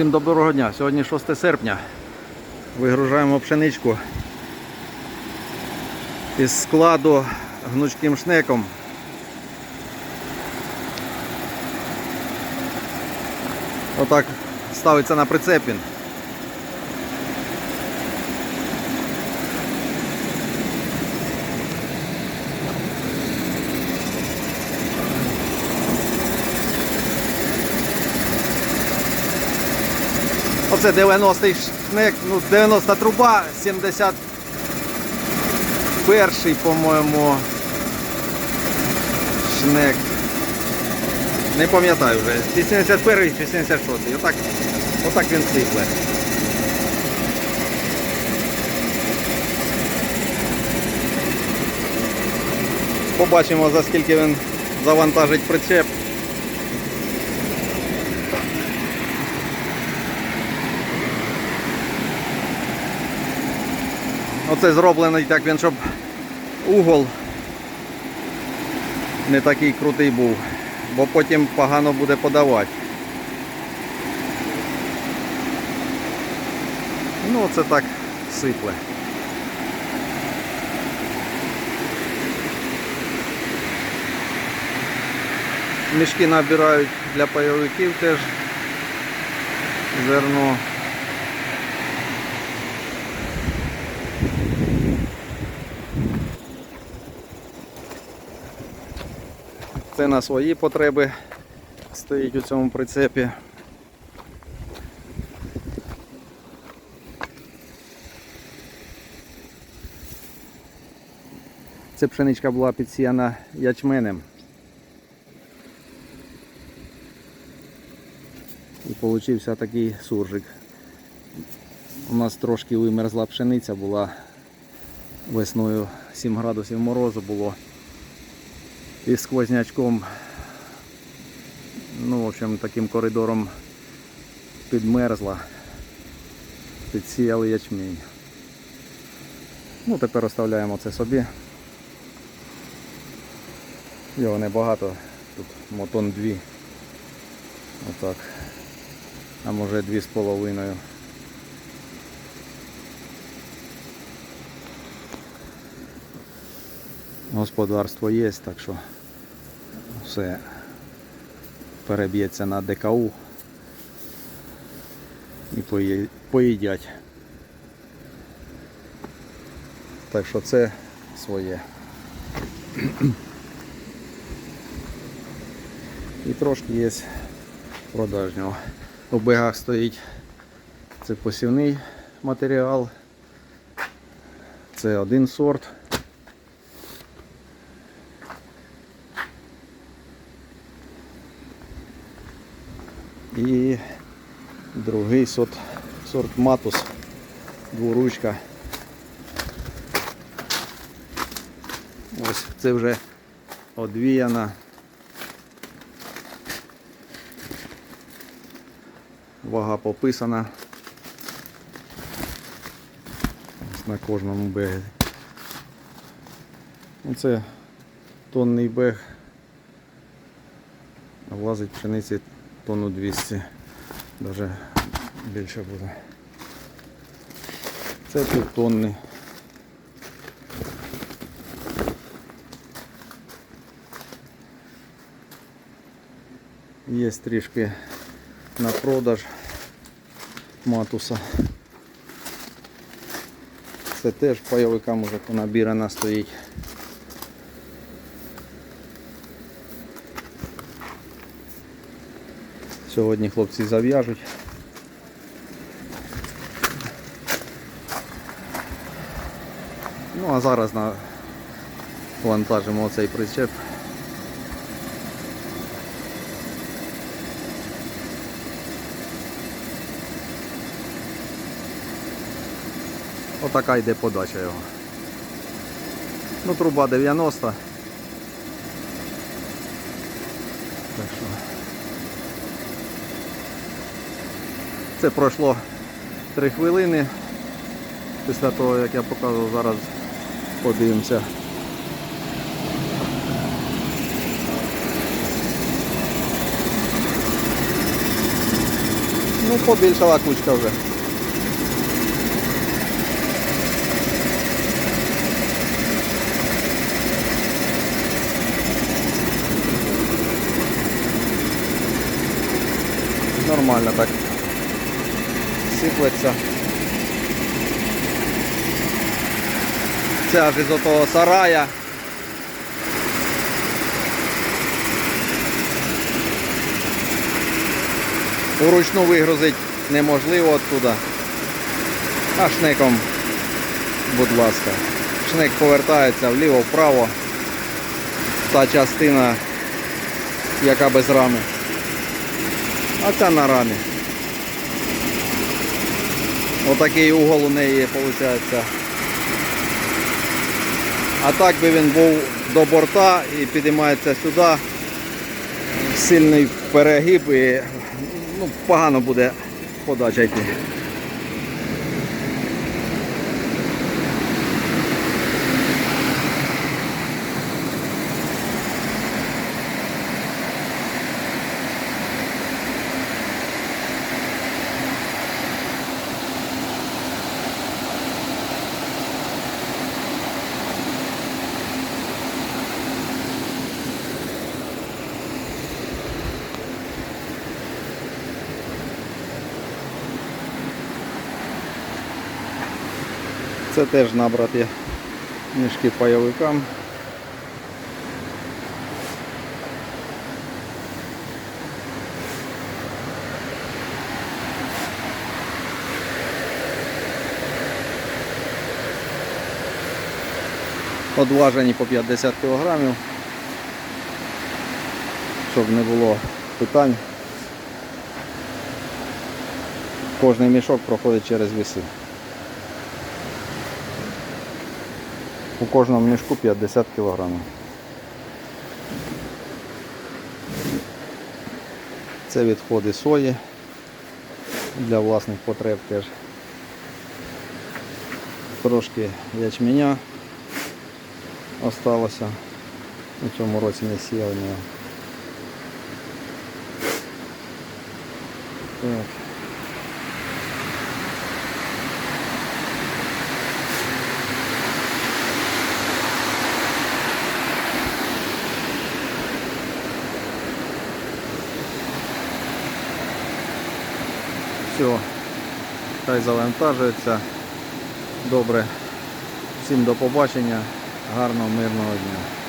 Всім доброго дня. Сьогодні 6 серпня. Вигружаємо пшеничку із складу гнучким шнеком. Отак ставиться на прицепін. Оце 90-й шнек, ну 90 труба, 71-й, по-моєму, шнек. Не пам'ятаю вже. Чи 71-й, чи 76-й. Отак, отак він сипле. Побачимо за скільки він завантажить прицеп. Оце зроблений так він, щоб угол не такий крутий був, бо потім погано буде подавати. Ну оце так сипле. Мішки набирають для пайовиків теж зерно. Це на свої потреби стоїть у цьому прицепі. Це пшеничка була підсіяна ячменем. І получився такий суржик. У нас трошки вимерзла пшениця була весною 7 градусів морозу було і сквознячком, ну, в общем, таким коридором підмерзла, підсіяли ячмінь. Ну, тепер оставляємо це собі. Його небагато, тут мотон дві. Отак. А може дві з половиною. Господарство є, так що все переб'ється на ДКУ і поїдять. Так що це своє. І трошки є продажнього. У бегах стоїть це посівний матеріал. Це один сорт. І другий сорт, сорт матус, дворучка. Ось це вже одвіяна. Вага пописана. Ось на кожному бегі. Оце тонний бег. Влазить пшениці тонну 200, навіть більше буде. Це півтонни. Є трішки на продаж матуса. Це теж пайовикам уже понабірана стоїть. Сьогодні хлопці зав'яжуть. Ну а зараз на вантажимо оцей причеп. Отака йде подача його. Ну, труба 90. Це пройшло 3 хвилини. Після того, як я показував, зараз подивимося. Ну, побільшала кучка вже. Нормально так. Сиплеться. Це аж із сарая. Уручну вигрузити неможливо оттуда. А шнеком, будь ласка. Шнек повертається вліво-вправо. Та частина, яка без рами. А ця на рамі. Отакий угол у неї виходить. А так би він був до борта і підіймається сюди. Сильний перегиб і ну, погано буде подача йти. Це теж набраті мішки пайовикам. Одважені по 50 кг, щоб не було питань. Кожний мішок проходить через віси. У кожному мішку 50 кг. Це відходи сої для власних потреб теж. Трошки ячменя осталося. У цьому році не сіяв нього. Так. Все, хай завантажується. Добре. Всім до побачення. Гарного, мирного дня.